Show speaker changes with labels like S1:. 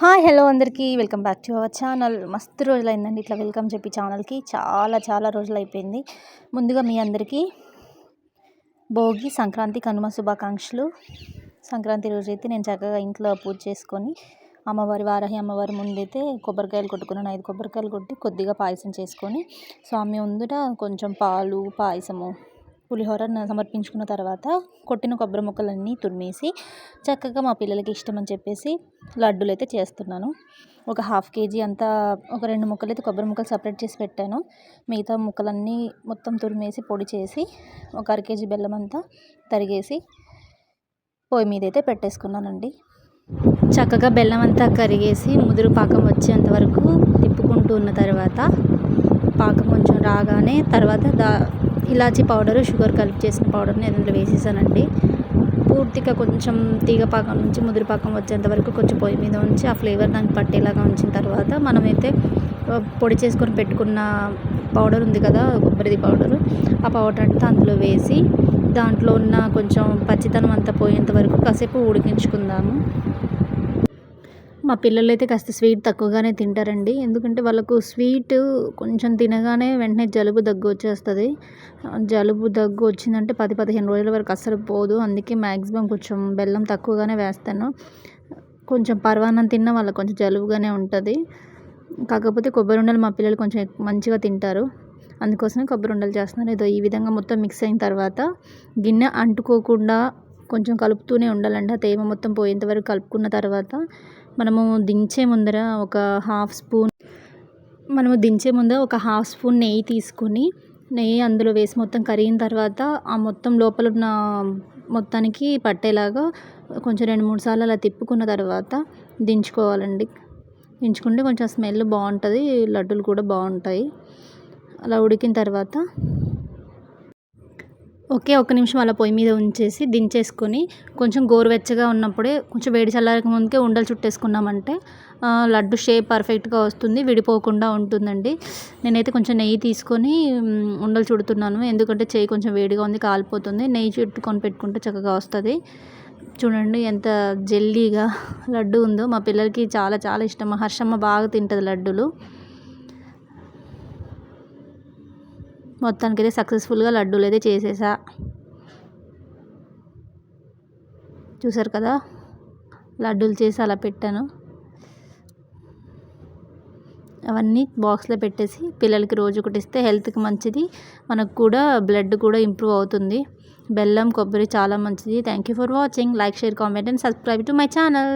S1: Hi hello అందరికీ. Welcome back to our channel. మస్తు రోజులైందండి ఇట్లా వెల్కమ్ చెప్పి ఛానల్కి. చాలా చాలా రోజులు అయిపోయింది ముందుగా మీ అందరికీ భోగి సంక్రాంతి కనుమ శుభాకాంక్షలు. సంక్రాంతి రోజైతే నేను చక్కగా ఇంట్లో పూజ చేసుకొని అమ్మవారి వారహి అమ్మవారి ముందైతే కొబ్బరికాయలు కొట్టుకున్నాను. ఐదు కొబ్బరికాయలు కొట్టి కొద్దిగా పాయసం చేసుకొని స్వామి ముందుట కొంచెం పాలు పాయసము పులిహోర సమర్పించుకున్న తర్వాత కొట్టిన కొబ్బరి ముక్కలన్నీ తురిమేసి చక్కగా మా పిల్లలకి ఇష్టం అని చెప్పేసి లడ్డూలు అయితే చేస్తున్నాను. ఒక హాఫ్ కేజీ అంతా ఒక రెండు ముక్కలు అయితే కొబ్బరి ముక్కలు సపరేట్ చేసి పెట్టాను. మిగతా ముక్కలన్నీ మొత్తం తురిమేసి పొడి చేసి ఒక అర కేజీ బెల్లం అంతా తరిగేసి పొయ్యి మీద అయితే పెట్టేసుకున్నానండి. చక్కగా బెల్లం అంతా కరిగేసి ముదురు పాకం వచ్చేంత వరకు తిప్పుకుంటూ ఉన్న తర్వాత పాకం కొంచెం రాగానే తర్వాత దా ఇలాచీ పౌడరు షుగర్ కలిపి చేసిన పౌడర్ని అందులో వేసేసానండి. పూర్తిగా కొంచెం తీగ పాకం నుంచి ముదిరిపాకం వచ్చేంత వరకు కొంచెం పొయ్యి మీద ఉంచి ఆ ఫ్లేవర్ దానికి పట్టేలాగా ఉంచిన తర్వాత మనమైతే పొడి చేసుకొని పెట్టుకున్న పౌడర్ ఉంది కదా కొబ్బరిది పౌడరు ఆ పౌడర్ అంతా అందులో వేసి దాంట్లో ఉన్న కొంచెం పచ్చితనం అంతా పోయేంత వరకు కాసేపు ఉడికించుకుందాము. మా పిల్లలు అయితే కాస్త స్వీట్ తక్కువగానే తింటారండి. ఎందుకంటే వాళ్ళకు స్వీట్ కొంచెం తినగానే వెంటనే జలుబు దగ్గు వచ్చేస్తుంది. జలుబు దగ్గు వచ్చిందంటే పది పదిహేను రోజుల వరకు అస్సలు పోదు. అందుకే మ్యాక్సిమం కొంచెం బెల్లం తక్కువగానే వేస్తాను. కొంచెం పర్వాన్నం తిన్నా వాళ్ళకి కొంచెం జలుబుగానే ఉంటుంది. కాకపోతే కొబ్బరి ఉండలు మా పిల్లలు కొంచెం మంచిగా తింటారు. అందుకోసమే కొబ్బరి ఉండలు చేస్తున్నాను ఏదో ఈ విధంగా మొత్తం మిక్స్ అయిన తర్వాత గిన్నె అంటుకోకుండా కొంచెం కలుపుతూనే ఉండాలండి. ఆ తేమ మొత్తం పోయేంత వరకు కలుపుకున్న తర్వాత మనము దించే ముందర ఒక హాఫ్ స్పూన్ మనము దించే ముందర ఒక హాఫ్ స్పూన్ నెయ్యి తీసుకొని నెయ్యి అందులో వేసి మొత్తం కరిగిన తర్వాత ఆ మొత్తం లోపల ఉన్న మొత్తానికి పట్టేలాగా కొంచెం రెండు మూడు సార్లు అలా తిప్పుకున్న తర్వాత దించుకోవాలండి. దించుకుంటే కొంచెం స్మెల్ బాగుంటుంది లడ్డూలు కూడా బాగుంటాయి. అలా ఉడికిన తర్వాత ఒకే ఒక్క నిమిషం అలా పొయ్యి మీద ఉంచేసి దించేసుకొని కొంచెం గోరువెచ్చగా ఉన్నప్పుడే కొంచెం వేడి చల్లారక ముందుకే ఉండలు చుట్టేసుకున్నామంటే లడ్డు షేప్ పర్ఫెక్ట్గా వస్తుంది విడిపోకుండా ఉంటుందండి. నేనైతే కొంచెం నెయ్యి తీసుకొని ఉండలు చుడుతున్నాను. ఎందుకంటే చేయి కొంచెం వేడిగా ఉంది కాలిపోతుంది. నెయ్యి చుట్టుకొని పెట్టుకుంటే చక్కగా వస్తుంది. చూడండి ఎంత జెల్లీగా లడ్డు ఉందో. మా పిల్లలకి చాలా చాలా ఇష్టం. మా హర్షమ్మ బాగా తింటుంది లడ్డులు. మొత్తానికి అయితే సక్సెస్ఫుల్గా లడ్డూలు అయితే చేసేసా. చూసారు కదా? లడ్డూలు చేసి అలా పెట్టాను. అవన్నీ బాక్స్లో పెట్టేసి పిల్లలకి రోజు ఒకటి ఇస్తే హెల్త్కి మంచిది. మనకు కూడా బ్లడ్ కూడా ఇంప్రూవ్ అవుతుంది. బెల్లం కొబ్బరి చాలా మంచిది. Thank you for watching like share comment and subscribe to my channel